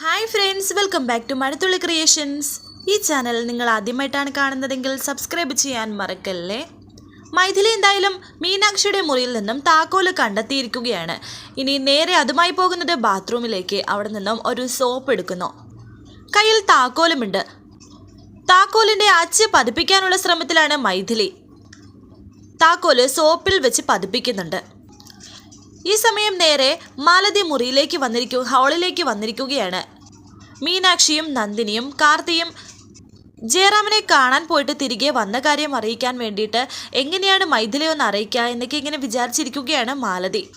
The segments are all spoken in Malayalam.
Hi friends welcome back to Mazhathulli creations ഈ ചാനൽ നിങ്ങൾ ആദ്യമായിട്ടാണ് കാണുന്നതെങ്കിൽ സബ്സ്ക്രൈബ് ചെയ്യാൻ മറക്കല്ലേ? മൈഥിലി എന്തായാലും മീനാക്ഷിയുടെ മുറിയിൽ നിന്നും താക്കോൽ കണ്ടെത്തിയിരിക്കുകയാണ്. ഇനി നേരെ അതുമായി പോകുന്നത് ബാത്റൂമിലേക്ക്. അവിടെ നിന്നും ഒരു സോപ്പ് എടുക്കുന്നു. കയ്യിൽ താക്കോലുമുണ്ട്. താക്കോലിന്റെ അച്ച് പതിപ്പിക്കാനുള്ള ശ്രമത്തിലാണ് മൈഥിലി. താക്കോൽ സോപ്പിൽ വെച്ച് പതിപ്പിക്കുന്നുണ്ട്. ഈ സമയം നേരെ മാലതി മുറിയിലേക്ക് വന്നിരിക്കു ഹാളിലേക്ക് വന്നിരിക്കുകയാണ്. മീനാക്ഷിയും നന്ദിനിയും കാർത്തിയും ജയറാമിനെ കാണാൻ പോയിട്ട് തിരികെ വന്ന കാര്യം അറിയിക്കാൻ വേണ്ടിയിട്ട് എങ്ങനെയാണ് മൈഥിലി ഒന്ന് അറിയിക്കുക എന്നൊക്കെ ഇങ്ങനെ വിചാരിച്ചിരിക്കുകയാണ് മാലതി.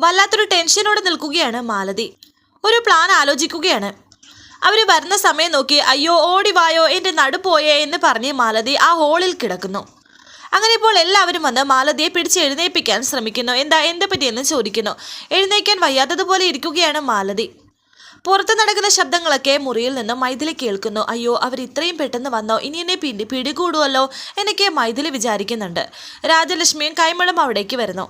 വല്ലാത്തൊരു ടെൻഷനോടെ നിൽക്കുകയാണ് മാലതി. ഒരു പ്ലാൻ ആലോചിക്കുകയാണ്. അവർ വരുന്ന സമയം നോക്കി അയ്യോ ഓടി വായോ എന്റെ നടുപോയേ എന്ന് പറഞ്ഞ് മാലതി ആ ഹോളിൽ കിടക്കുന്നു. അങ്ങനെ ഇപ്പോൾ എല്ലാവരും വന്ന് മാലതിയെ പിടിച്ച് എഴുന്നേൽപ്പിക്കാൻ ശ്രമിക്കുന്നു. എന്താ എന്തെ പറ്റിയെന്ന് ചോദിക്കുന്നു. എഴുന്നേക്കാൻ വയ്യാത്തതുപോലെ ഇരിക്കുകയാണ് മാലതി. പുറത്ത് നടക്കുന്ന ശബ്ദങ്ങളൊക്കെ മുറിയിൽ നിന്ന് മൈഥിലി കേൾക്കുന്നു. അയ്യോ അവർ ഇത്രയും പെട്ടെന്ന് വന്നോ? ഇനി എന്നെ പിടി പിടികൂടുമല്ലോ എന്നൊക്കെ മൈഥിലി വിചാരിക്കുന്നുണ്ട്. രാജലക്ഷ്മിയും കൈമളും അവിടേക്ക് വരുന്നു.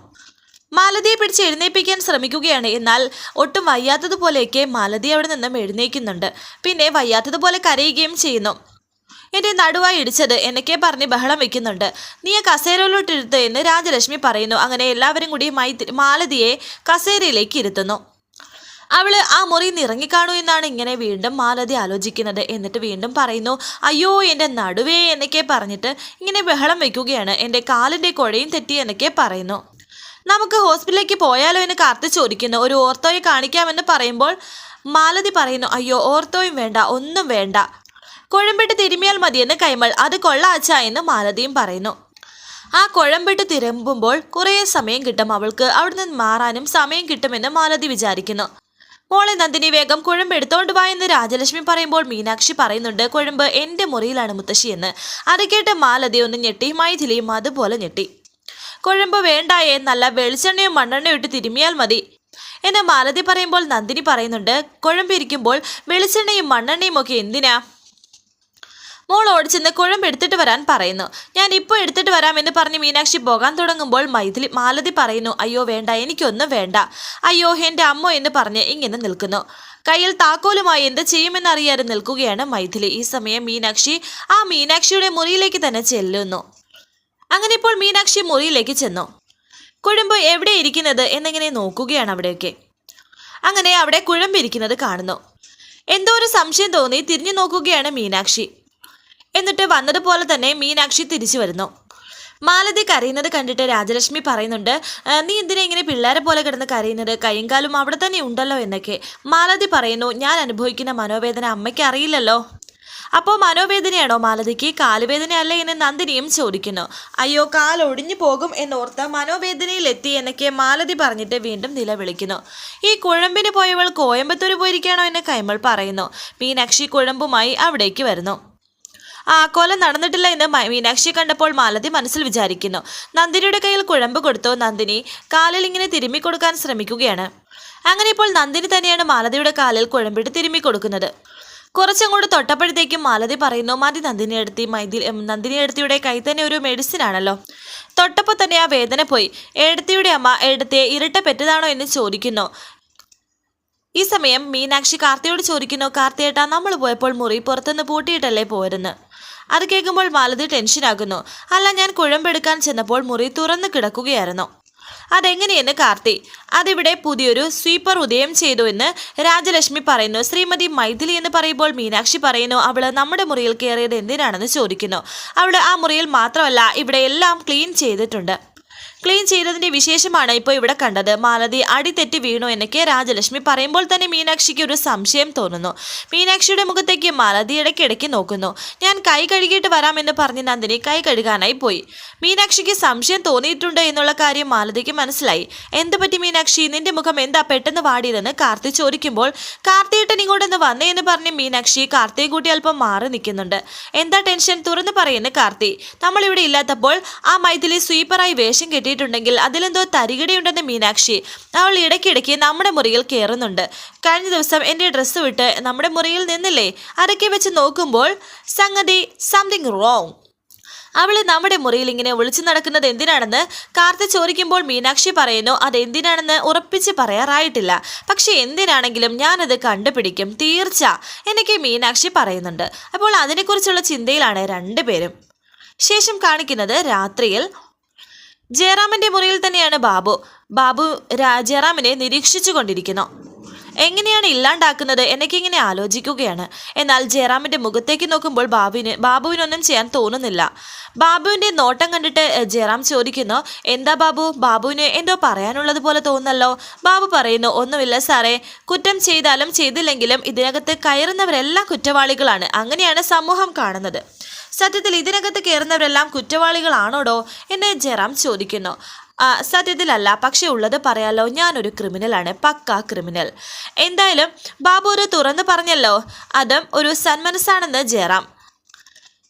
മാലതിയെ പിടിച്ച് എഴുന്നേൽപ്പിക്കാൻ ശ്രമിക്കുകയാണ്. എന്നാൽ ഒട്ടും വയ്യാത്തതുപോലെയൊക്കെ മാലതി അവിടെ നിന്നും എഴുന്നേൽക്കുന്നുണ്ട്. പിന്നെ വയ്യാത്തതുപോലെ കരയുകയും ചെയ്യുന്നു. എന്റെ നടുവായി ഇടിച്ചത് എന്നൊക്കെ പറഞ്ഞ് ബഹളം വെക്കുന്നുണ്ട്. നീ ആ കസേരയിലോട്ട് ഇരുത്ത് എന്ന് രാജലക്ഷ്മി പറയുന്നു. അങ്ങനെ എല്ലാവരും കൂടി മൈത്രി മാലതിയെ കസേരയിലേക്ക് ഇരുത്തുന്നു. അവൾ ആ മുറി നിറങ്ങിക്കാണൂ എന്നാണ് ഇങ്ങനെ വീണ്ടും മാലതി ആലോചിക്കുന്നത്. എന്നിട്ട് വീണ്ടും പറയുന്നു അയ്യോ എന്റെ നടുവേ എന്നൊക്കെ പറഞ്ഞിട്ട് ഇങ്ങനെ ബഹളം വെക്കുകയാണ്. എന്റെ കാലിന്റെ കുഴയും തെറ്റി എന്നൊക്കെ പറയുന്നു. നമുക്ക് ഹോസ്പിറ്റലിലേക്ക് പോയാലോ എന്ന് കാർത്തി ചോദിക്കുന്നു. ഒരു ഓർത്തോയെ കാണിക്കാമെന്ന് പറയുമ്പോൾ മാലതി പറയുന്നു അയ്യോ ഓർത്തോയും വേണ്ട ഒന്നും വേണ്ട. കുഴമ്പിട്ട് തിരുമിയാൽ മതിയെന്ന് കൈമൾ. അത് കൊള്ളാച്ച എന്ന് മാലതിയും പറയുന്നു. ആ കുഴമ്പിട്ട് തിരുമ്പുമ്പോൾ കുറേ സമയം കിട്ടും അവൾക്ക്. അവിടെ നിന്ന് മാറാനും സമയം കിട്ടുമെന്ന് മാലതി വിചാരിക്കുന്നു. മോളെ നന്ദിനി വേഗം കുഴമ്പ് എടുത്തോണ്ട് വാ എന്ന് രാജലക്ഷ്മി പറയുമ്പോൾ മീനാക്ഷി പറയുന്നുണ്ട് കുഴമ്പ് എന്റെ മുറിയിലാണ് മുത്തശ്ശി എന്ന്. അത് കേട്ട് മാലതി ഒന്ന് ഞെട്ടി മൈഥിലിയും അതുപോലെ ഞെട്ടി. കുഴമ്പ് വേണ്ടായേ നല്ല വെളിച്ചെണ്ണയും മണ്ണെണ്ണയും ഇട്ട് തിരുമിയാൽ മതി. എന്ന് മാലതി പറയുമ്പോൾ നന്ദിനി പറയുന്നുണ്ട് കുഴമ്പിരിക്കുമ്പോൾ വെളിച്ചെണ്ണയും മണ്ണെണ്ണയും ഒക്കെ എന്തിനാ? മോൾ ഓടിച്ചെന്ന് കുഴമ്പ് എടുത്തിട്ട് വരാൻ പറയുന്നു. ഞാൻ ഇപ്പോൾ എടുത്തിട്ട് വരാമെന്ന് പറഞ്ഞ് മീനാക്ഷി പോകാൻ തുടങ്ങുമ്പോൾ മൈഥിലി മാലതി പറയുന്നു അയ്യോ വേണ്ട എനിക്കൊന്നും വേണ്ട. അയ്യോ എന്റെ അമ്മ എന്ന് പറഞ്ഞ് ഇങ്ങനെ നിൽക്കുന്നു. കയ്യിൽ താക്കോലുമായി എന്ത് ചെയ്യുമെന്നറിയാതെ നിൽക്കുകയാണ് മൈഥിലി. ഈ സമയം മീനാക്ഷി ആ മീനാക്ഷിയുടെ മുറിയിലേക്ക് തന്നെ ചെല്ലുന്നു. അങ്ങനെ ഇപ്പോൾ മീനാക്ഷി മുറിയിലേക്ക് ചെന്നു. കുഴമ്പ് എവിടെ ഇരിക്കുന്നത്? എന്നിങ്ങനെ നോക്കുകയാണ് അവിടെയൊക്കെ അങ്ങനെ അവിടെ കുഴമ്പിരിക്കുന്നത് കാണുന്നു. എന്തോ ഒരു സംശയം തോന്നി തിരിഞ്ഞു നോക്കുകയാണ് മീനാക്ഷി. എന്നിട്ട് വന്നതുപോലെ തന്നെ മീനാക്ഷി തിരിച്ചു വരുന്നു. മാലതി കരയുന്നത് കണ്ടിട്ട് രാജലക്ഷ്മി പറയുന്നുണ്ട് നീ എന്തിനാ ഇങ്ങനെ പിള്ളേരെ പോലെ കിടന്ന് കരയുന്നത്? കൈയും അവിടെ തന്നെ ഉണ്ടല്ലോ എന്നൊക്കെ. മാലതി പറയുന്നു ഞാൻ അനുഭവിക്കുന്ന മനോവേദന അമ്മയ്ക്ക് അറിയില്ലല്ലോ. അപ്പോൾ മനോവേദനയാണോ മാലതിക്ക്? കാലുവേദനയല്ലേ എന്ന് നന്ദിനിയും ചോദിക്കുന്നു. അയ്യോ കാൽ ഒടിഞ്ഞു പോകും എന്നോർത്ത് മനോവേദനയിലെത്തി എന്നൊക്കെ മാലതി പറഞ്ഞിട്ട് വീണ്ടും നിലവിളിക്കുന്നു. ഈ കുഴമ്പിന് പോയവൾ കോയമ്പത്തൂർ പോയിരിക്കുകയാണോ? എന്ന് കൈമൾ പറയുന്നു. മീനാക്ഷി കുഴമ്പുമായി അവിടേക്ക് വരുന്നു. കൊല നടന്നിട്ടില്ല എന്ന് മീനാക്ഷി കണ്ടപ്പോൾ മാലതി മനസ്സിൽ വിചാരിക്കുന്നു. നന്ദിനിയുടെ കയ്യിൽ കുഴമ്പ് കൊടുത്തു? നന്ദിനി കാലിൽ ഇങ്ങനെ തിരുമ്മി കൊടുക്കാൻ ശ്രമിക്കുകയാണ്. അങ്ങനെ ഇപ്പോൾ നന്ദിനി തന്നെയാണ് മാലതിയുടെ കാലിൽ കുഴമ്പിട്ട് തിരുമ്മി കൊടുക്കുന്നത് കുറച്ചങ്ങോട്ട് തൊട്ടപ്പോഴത്തേക്കും മാലതി പറയുന്നു മതി നന്ദിനി എടുത്തി മൈതിൽ ഉം, നന്ദിനി എടുത്തിയുടെ കൈ തന്നെ ഒരു മെഡിസിൻ ആണല്ലോ. തൊട്ടപ്പോൾ തന്നെ ആ വേദന പോയി. എഴുത്തിയുടെ അമ്മ എഴുത്തിയെ ഇരട്ട പെറ്റതാണോ? എന്ന് ചോദിക്കുന്നു. ഈ സമയം മീനാക്ഷി കാർത്തിയോട് ചോദിക്കുന്നു കാർത്തിയേട്ടാ നമ്മൾ പോയപ്പോൾ മുറി പുറത്തുനിന്ന് പൂട്ടിയിട്ടല്ലേ പോരുന്ന് അത് കേൾക്കുമ്പോൾ മാലതി ടെൻഷനാകുന്നു. അല്ല ഞാൻ കുഴമ്പെടുക്കാൻ ചെന്നപ്പോൾ മുറി തുറന്നു കിടക്കുകയായിരുന്നു. അതെങ്ങനെയെന്ന് കാർത്തി? അതിവിടെ പുതിയൊരു സ്വീപ്പർ ഉദയം ചെയ്തു എന്ന് രാജലക്ഷ്മി പറയുന്നു. ശ്രീമതി മൈഥിലി എന്ന് പറയുമ്പോൾ മീനാക്ഷി പറയുന്നു അവൾ നമ്മുടെ മുറിയിൽ കയറിയത് എന്തിനാണെന്ന് ചോദിക്കുന്നു. അവൾ ആ മുറിയിൽ മാത്രമല്ല ഇവിടെ എല്ലാം ക്ലീൻ ചെയ്തിട്ടുണ്ട്. ക്ലീൻ ചെയ്തതിന്റെ വിശേഷമാണ് ഇപ്പോൾ ഇവിടെ കണ്ടത്. മാലതി അടിതെറ്റി വീണു എന്നൊക്കെ രാജലക്ഷ്മി പറയുമ്പോൾ തന്നെ മീനാക്ഷിക്ക് ഒരു സംശയം തോന്നുന്നു. മീനാക്ഷിയുടെ മുഖത്തേക്ക് മാലതി ഇടയ്ക്കിടയ്ക്ക് നോക്കുന്നു. ഞാൻ കൈ കഴുകിയിട്ട് വരാമെന്ന് പറഞ്ഞ് നന്ദിനി കൈ കഴുകാനായി പോയി. മീനാക്ഷിക്ക് സംശയം തോന്നിയിട്ടുണ്ട് എന്നുള്ള കാര്യം മാലതിക്ക് മനസ്സിലായി. എന്ത് പറ്റി മീനാക്ഷി? നിന്റെ മുഖം എന്താ പെട്ടെന്ന് വാടിയതെന്ന് കാർത്തി ചോദിക്കുമ്പോൾ കാർത്തിയേട്ടൻ ഇങ്ങോട്ടൊന്ന് വന്നേ എന്ന് പറഞ്ഞ് മീനാക്ഷി കാർത്തിയെ കൂട്ടി അല്പം മാറി നിൽക്കുന്നുണ്ട്. എന്താ ടെൻഷൻ? തുറന്നു പറയുന്നു കാർത്തി. നമ്മളിവിടെ ഇല്ലാത്തപ്പോൾ ആ മൈഥിലി സ്വീപ്പറായി വേഷം കെട്ടിയിട്ടുണ്ടെങ്കിൽ അതിലെന്തോ തരികിടയുണ്ടെന്ന് മീനാക്ഷി അവൾ ഇടയ്ക്കിടയ്ക്ക് നമ്മുടെ മുറിയിൽ കയറുന്നുണ്ട് കഴിഞ്ഞ ദിവസം എന്റെ ഡ്രസ്സ് വിട്ട് നമ്മുടെ മുറിയിൽ നിന്നില്ലേ? അതൊക്കെ വെച്ച് നോക്കുമ്പോൾ സംഗതി സംതിങ് റോങ് അവൾ നമ്മുടെ മുറിയിൽ ഇങ്ങനെ ഒളിച്ചു നടക്കുന്നത് എന്തിനാണെന്ന് കാർത്തി ചോദിക്കുമ്പോൾ മീനാക്ഷി പറയുന്നു അത് എന്തിനാണെന്ന് ഉറപ്പിച്ച് പറയാറായിട്ടില്ല. പക്ഷെ എന്തിനാണെങ്കിലും ഞാനത് കണ്ടുപിടിക്കും. തീർച്ച എനിക്ക് മീനാക്ഷി പറയുന്നുണ്ട്. അപ്പോൾ അതിനെക്കുറിച്ചുള്ള ചിന്തയിലാണ് രണ്ടുപേരും. ശേഷം കാണിക്കുന്നത് രാത്രിയിൽ ജയറാമിന്റെ മുറിയിൽ തന്നെയാണ് ബാബു. ബാബു ജയറാമിനെ നിരീക്ഷിച്ചു കൊണ്ടിരിക്കുന്നു. എങ്ങനെയാണ് ഇല്ലാണ്ടാക്കുന്നത് എനിക്കിങ്ങനെ ആലോചിക്കുകയാണ്. എന്നാൽ ജയറാമിന്റെ മുഖത്തേക്ക് നോക്കുമ്പോൾ ബാബുവിന് ബാബുവിനൊന്നും ചെയ്യാൻ തോന്നുന്നില്ല. ബാബുവിന്റെ നോട്ടം കണ്ടിട്ട് ജയറാം ചോദിക്കുന്നു എന്താ ബാബു? ബാബുവിന് എന്തോ പറയാനുള്ളത് പോലെ തോന്നല്ലോ ബാബു പറയുന്നു ഒന്നുമില്ല സാറേ. കുറ്റം ചെയ്താലും ചെയ്തില്ലെങ്കിലും ഇതിനകത്ത് കയറുന്നവരെല്ലാം കുറ്റവാളികളാണ്. അങ്ങനെയാണ് സമൂഹം കാണുന്നത്. സത്യത്തിൽ ഇതിനകത്ത് കയറുന്നവരെല്ലാം കുറ്റവാളികളാണോടോ എന്നെ ജയറാം ചോദിക്കുന്നു. സത്യത്തിലല്ല പക്ഷെ ഉള്ളത് പറയാലോ ഞാനൊരു ക്രിമിനലാണ് പക്ക ക്രിമിനൽ. എന്തായാലും ബാബു ഒരു തുറന്നു പറഞ്ഞല്ലോ അതും ഒരു സന്മനസ്സാണെന്ന് ജയറാം.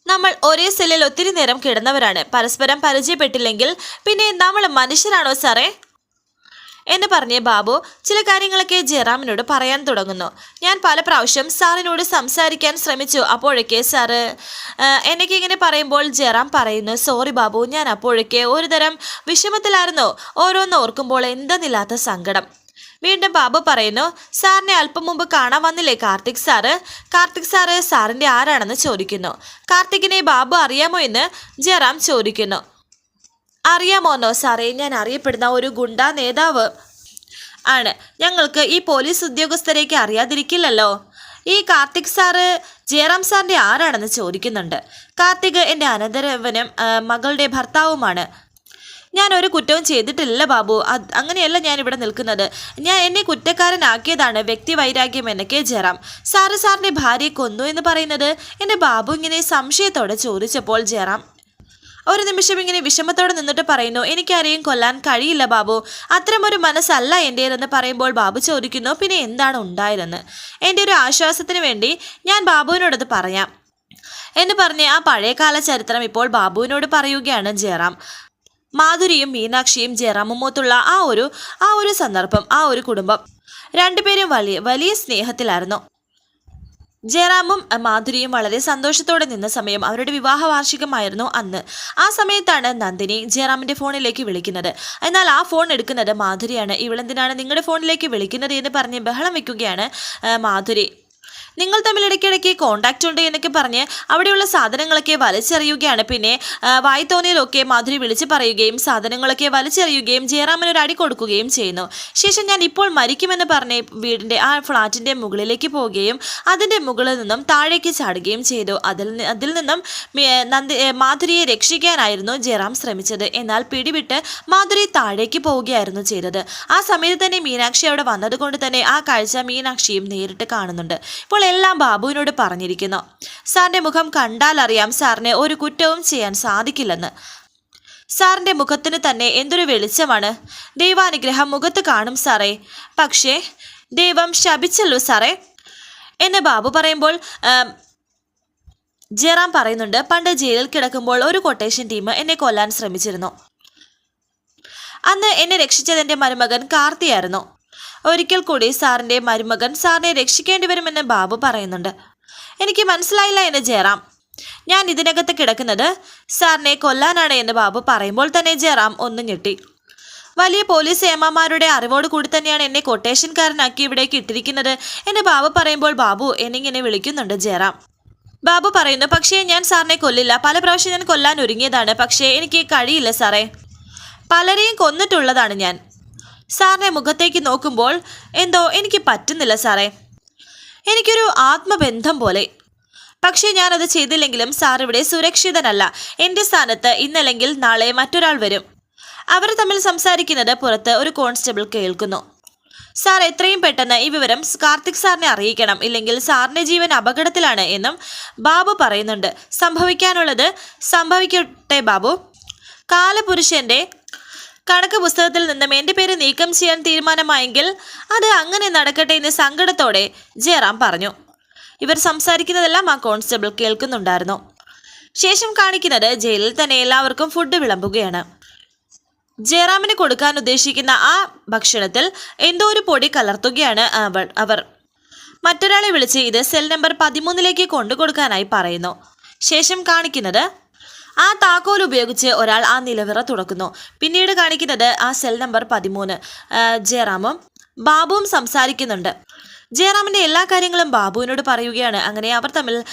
നമ്മൾ ഒരേ സെല്ലിൽ ഒത്തിരി നേരം കിടന്നവരാണ് പരസ്പരം പരിചയപ്പെട്ടില്ലെങ്കിൽ പിന്നെ നമ്മൾ മനുഷ്യരാണോ സാറേ? എന്ന് പറഞ്ഞ് ബാബു ചില കാര്യങ്ങളൊക്കെ ജയറാമിനോട് പറയാൻ തുടങ്ങുന്നു. ഞാൻ പല പ്രാവശ്യം സാറിനോട് സംസാരിക്കാൻ ശ്രമിച്ചു. അപ്പോഴൊക്കെ സാറ് എന്നൊക്കെ ഇങ്ങനെ പറയുമ്പോൾ ജയറാം പറയുന്നു സോറി ബാബു ഞാൻ അപ്പോഴൊക്കെ ഒരു തരം വിഷമത്തിലായിരുന്നു. ഓരോന്ന് ഓർക്കുമ്പോൾ എന്തെന്നില്ലാത്ത സങ്കടം. വീണ്ടും ബാബു പറയുന്നു സാറിനെ അല്പം മുമ്പ് കാണാൻ വന്നില്ലേ കാർത്തിക് സാറ്? കാർത്തിക് സാറ് സാറിന്റെ ആരാണെന്ന് ചോദിക്കുന്നു. കാർത്തികിനെ ബാബു അറിയാമോ എന്ന് ജയറാം ചോദിക്കുന്നു. അറിയാമോന്നോ സാറേ ഞാൻ അറിയപ്പെടുന്ന ഒരു ഗുണ്ട നേതാവ് ആണ്. ഞങ്ങൾക്ക് ഈ പോലീസ് ഉദ്യോഗസ്ഥരേക്ക് അറിയാതിരിക്കില്ലല്ലോ. ഈ കാർത്തിക് സാറ് ജയറാം സാറിന്റെ ആരാണെന്ന് ചോദിക്കുന്നുണ്ട്. കാർത്തിക് എന്റെ അനന്തരവനും മകളുടെ ഭർത്താവുമാണ്. ഞാൻ ഒരു കുറ്റവും ചെയ്തിട്ടില്ല ബാബു. അങ്ങനെയല്ല ഞാൻ ഇവിടെ നിൽക്കുന്നത്. ഞാൻ എന്നെ കുറ്റക്കാരനാക്കിയതാണ് വ്യക്തി വൈരാഗ്യം എന്നൊക്കെ ജയറാം. സാറ് സാറിന്റെ ഭാര്യയെ കൊന്നു എന്ന് പറയുന്നത് എന്റെ ബാബു ഇങ്ങനെ സംശയത്തോടെ ചോദിച്ചപ്പോൾ ജയറാം ഒരു നിമിഷം ഇങ്ങനെ വിഷമത്തോടെ നിന്നിട്ട് പറയുന്നു എനിക്കാരെയും കൊല്ലാൻ കഴിയില്ല ബാബു. അത്തരമൊരു മനസ്സല്ല എന്റേതെന്ന് പറയുമ്പോൾ ബാബു ചോദിക്കുന്നു പിന്നെ എന്താണ് ഉണ്ടായതെന്ന്? എന്റെ ഒരു ആശ്വാസത്തിന് വേണ്ടി ഞാൻ ബാബുവിനോടത് പറയാം. എന്ന് പറഞ്ഞ് ആ പഴയകാല ചരിത്രം ഇപ്പോൾ ബാബുവിനോട് പറയുകയാണ് ജയറാം. മാധുരിയും മീനാക്ഷിയും ജയറാമുമൊത്തുള്ള ആ ഒരു ആ ഒരു സന്ദർഭം ആ ഒരു കുടുംബം. രണ്ടുപേരും വലിയ വലിയ സ്നേഹത്തിലായിരുന്നു. ജയറാമും മാധുരിയും വളരെ സന്തോഷത്തോടെ നിന്ന സമയം അവരുടെ വിവാഹ വാർഷികമായിരുന്നു അന്ന്. ആ സമയത്താണ് നന്ദിനി ജയറാമിന്റെ ഫോണിലേക്ക് വിളിക്കുന്നത്. എന്നാൽ ആ ഫോൺ എടുക്കുന്നത് മാധുരിയാണ്. ഇവളെന്തിനാണ് നിങ്ങളുടെ ഫോണിലേക്ക് വിളിക്കുന്നത് എന്ന് പറഞ്ഞ് ബഹളം വെക്കുകയാണ് മാധുരി. നിങ്ങൾ തമ്മിൽ ഇടയ്ക്കിടയ്ക്ക് കോണ്ടാക്റ്റ് ഉണ്ട് എന്നൊക്കെ പറഞ്ഞ് അവിടെയുള്ള സാധനങ്ങളൊക്കെ വലിച്ചെറിയുകയാണ്. പിന്നെ വായി മാധുരി വിളിച്ച് പറയുകയും സാധനങ്ങളൊക്കെ വലിച്ചെറിയുകയും ജയറാമൻ ഒരു അടി കൊടുക്കുകയും ചെയ്യുന്നു. ശേഷം ഞാൻ ഇപ്പോൾ മരിക്കുമെന്ന് പറഞ്ഞ് വീടിന്റെ ആ ഫ്ളാറ്റിന്റെ മുകളിലേക്ക് പോവുകയും അതിന്റെ മുകളിൽ നിന്നും താഴേക്ക് ചാടുകയും ചെയ്തു. അതിൽ അതിൽ നിന്നും നന്ദി മാധുരിയെ രക്ഷിക്കാനായിരുന്നു ജയറാം ശ്രമിച്ചത്. എന്നാൽ പിടിവിട്ട് മാധുരി താഴേക്ക് പോവുകയായിരുന്നു ചെയ്തത്. ആ സമയത്ത് തന്നെ മീനാക്ഷി അവിടെ വന്നതുകൊണ്ട് തന്നെ ആ കാഴ്ച മീനാക്ഷിയും നേരിട്ട് കാണുന്നുണ്ട്. ഇപ്പോൾ എല്ലാം ബാബുവിനോട് പറഞ്ഞിരിക്കുന്നു. സാറിന്റെ മുഖം കണ്ടാൽ അറിയാം സാറിന് ഒരു കുറ്റവും ചെയ്യാൻ സാധിക്കില്ലെന്ന്. സാറിന്റെ മുഖത്തിന് തന്നെ എന്തൊരു വെളിച്ചമാണ്. ദൈവാനുഗ്രഹം മുഖത്ത് കാണും സാറേ. പക്ഷേ ദൈവം ശപിച്ചല്ലോ സാറേ. എന്ന് ബാബു പറയുമ്പോൾ ജയറാം പറയുന്നുണ്ട് പണ്ട് ജയിലിൽ കിടക്കുമ്പോൾ ഒരു കൊട്ടേഷൻ ടീം എന്നെ കൊല്ലാൻ ശ്രമിച്ചിരുന്നു. അന്ന് എന്നെ രക്ഷിച്ചത് എന്റെ മരുമകൻ കാർത്തിയായിരുന്നു. ഒരിക്കൽ കൂടി സാറിന്റെ മരുമകൻ സാറിനെ രക്ഷിക്കേണ്ടി വരുമെന്ന് ബാബു പറയുന്നുണ്ട്. എനിക്ക് മനസ്സിലായില്ല എന്ന് ജയറാം. ഞാൻ ഇതിനകത്ത് കിടക്കുന്നത് സാറിനെ കൊല്ലാനാണ് എന്ന് ബാബു പറയുമ്പോൾ തന്നെ ജയറാം ഒന്ന് ഞെട്ടി. വലിയ പോലീസ് ഏമാമാരുടെ അറിവോട് കൂടി തന്നെയാണ് എന്നെ കൊട്ടേഷൻകാരനാക്കി ഇവിടേക്ക് ഇട്ടിരിക്കുന്നത് എന്ന് ബാബു പറയുമ്പോൾ ബാബു എന്നിങ്ങനെ വിളിക്കുന്നുണ്ട് ജയറാം. ബാബു പറയുന്നു പക്ഷേ ഞാൻ സാറിനെ കൊല്ലില്ല. പല പ്രാവശ്യം ഞാൻ കൊല്ലാൻ ഒരുങ്ങിയതാണ്. പക്ഷേ എനിക്ക് കഴിയില്ല സാറേ. പലരെയും കൊന്നിട്ടുള്ളതാണ് ഞാൻ. സാറിനെ മുഖത്തേക്ക് നോക്കുമ്പോൾ എന്തോ എനിക്ക് പറ്റുന്നില്ല സാറേ. എനിക്കൊരു ആത്മബന്ധം പോലെ. പക്ഷേ ഞാനത് ചെയ്തില്ലെങ്കിലും സാർ ഇവിടെ സുരക്ഷിതനല്ല. എന്റെ സ്ഥാനത്ത് ഇന്നല്ലെങ്കിൽ നാളെ മറ്റൊരാൾ വരും. അവർ തമ്മിൽ സംസാരിക്കുന്നത് പുറത്ത് ഒരു കോൺസ്റ്റബിൾ കേൾക്കുന്നു. സാർ എത്രയും പെട്ടെന്ന് ഈ വിവരം കാർത്തിക് സാറിനെ അറിയിക്കണം. ഇല്ലെങ്കിൽ സാറിന്റെ ജീവൻ അപകടത്തിലാണ് എന്നും ബാബു പറയുന്നുണ്ട്. സംഭവിക്കാനുള്ളത് സംഭവിക്കട്ടെ ബാബു. കാലപുരുഷന്റെ കണക്ക് പുസ്തകത്തിൽ നിന്നും എന്റെ പേര് നീക്കം ചെയ്യാൻ തീരുമാനമായെങ്കിൽ അത് അങ്ങനെ നടക്കട്ടെ എന്ന് സങ്കടത്തോടെ ജയറാം പറഞ്ഞു. ഇവർ സംസാരിക്കുന്നതെല്ലാം ആ കോൺസ്റ്റബിൾ കേൾക്കുന്നുണ്ടായിരുന്നു. ശേഷം കാണിക്കുന്നത് ജയിലിൽ തന്നെ എല്ലാവർക്കും ഫുഡ് വിളമ്പുകയാണ്. ജയറാമിന് കൊടുക്കാൻ ഉദ്ദേശിക്കുന്ന ആ ഭക്ഷണത്തിൽ എന്തോ ഒരു പൊടി കലർത്തുകയാണ് അവൾ അവർ. മറ്റൊരാളെ വിളിച്ച് ഇത് സെൽ നമ്പർ പതിമൂന്നിലേക്ക് കൊണ്ടു കൊടുക്കാനായി പറയുന്നു. ശേഷം കാണിക്കുന്നത് ആ താക്കോൽ ഉപയോഗിച്ച് ഒരാൾ ആ നിലവിറ തുറക്കുന്നു. പിന്നീട് കാണിക്കുന്നത് ആ സെൽ നമ്പർ പതിമൂന്ന്. ജയറാമും ബാബുവും സംസാരിക്കുന്നുണ്ട്. ജയറാമിന്റെ എല്ലാ കാര്യങ്ങളും ബാബുവിനോട് പറയുകയാണ്. അങ്ങനെ അവർ തമ്മിൽ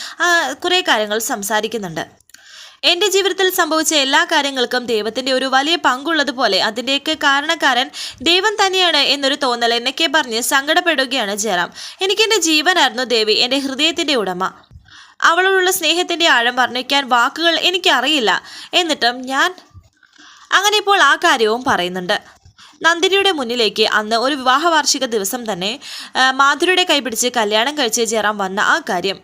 കുറേ കാര്യങ്ങൾ സംസാരിക്കുന്നുണ്ട്. എന്റെ ജീവിതത്തിൽ സംഭവിച്ച എല്ലാ കാര്യങ്ങൾക്കും ദൈവത്തിന്റെ ഒരു വലിയ പങ്കുള്ളതുപോലെ അതിന്റെയൊക്കെ കാരണക്കാരൻ ദൈവം തന്നെയാണ് എന്നൊരു തോന്നൽ എന്നൊക്കെ പറഞ്ഞ് സങ്കടപ്പെടുകയാണ് ജയറാം. എനിക്കെന്റെ ജീവനായിരുന്നു ദേവി എന്റെ ഹൃദയത്തിന്റെ ഉടമ. അവളോടുള്ള സ്നേഹത്തിന്റെ ആഴം വർണിക്കാൻ വാക്കുകൾ എനിക്കറിയില്ല. എന്നിട്ടും ഞാൻ അങ്ങനെ ഇപ്പോൾ ആ കാര്യവും പറയുന്നുണ്ട്. നന്ദിനിയുടെ മുന്നിലേക്ക് അന്ന് ഒരു വിവാഹ വാർഷിക ദിവസം തന്നെ മാധുരിയുടെ കൈപിടിച്ച് കല്യാണം കഴിച്ച് ജയറാം വന്ന ആ കാര്യം.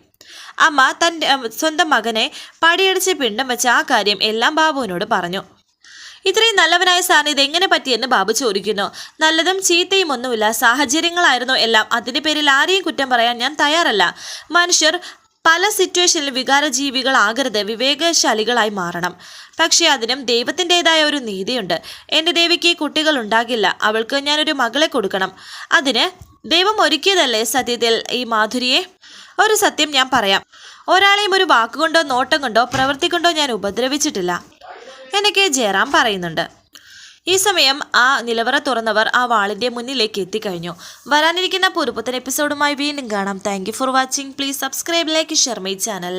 അമ്മ തന്റെ സ്വന്തം മകനെ പടിയടിച്ച് പിണ്ടം വെച്ച ആ കാര്യം എല്ലാം ബാബുവിനോട് പറഞ്ഞു. ഇത്രയും നല്ലവനായ സാറിന് ഇതെങ്ങനെ പറ്റിയെന്ന് ബാബു ചോദിക്കുന്നു. നല്ലതും ചീത്തയും ഒന്നുമില്ല. സാഹചര്യങ്ങളായിരുന്നു എല്ലാം. അതിന്റെ പേരിൽ ആരെയും കുറ്റം പറയാൻ ഞാൻ തയ്യാറല്ല. മനുഷ്യർ പല സിറ്റുവേഷനിൽ വികാരജീവികളാകരുത് വിവേകശാലികളായി മാറണം. പക്ഷേ അതിനും ദൈവത്തിന്റെതായ ഒരു നീതിയുണ്ട്. എന്റെ ദേവിക്ക് കുട്ടികൾ ഉണ്ടാകില്ല. അവൾക്ക് ഞാനൊരു മകളെ കൊടുക്കണം. അതിന് ദൈവം ഒരുക്കിയതല്ലേ സത്യത്തിൽ ഈ മാധുരിയെ? ഒരു സത്യം ഞാൻ പറയാം. ഒരാളെയും ഒരു വാക്കുകൊണ്ടോ നോട്ടം കൊണ്ടോ പ്രവൃത്തി കൊണ്ടോ ഞാൻ ഉപദ്രവിച്ചിട്ടില്ല. എന്നൊക്കെ ജയറാം പറയുന്നുണ്ട്. ഈ സമയം ആ നിലവറ തുറന്നവർ ആ വാളിന്റെ മുന്നിലേക്ക് എത്തിക്കഴിഞ്ഞു. വരാനിരിക്കുന്ന പുതുപുത്തൻ എപ്പിസോഡുമായി വീണ്ടും കാണാം. Thank for watching please subscribe like share my channel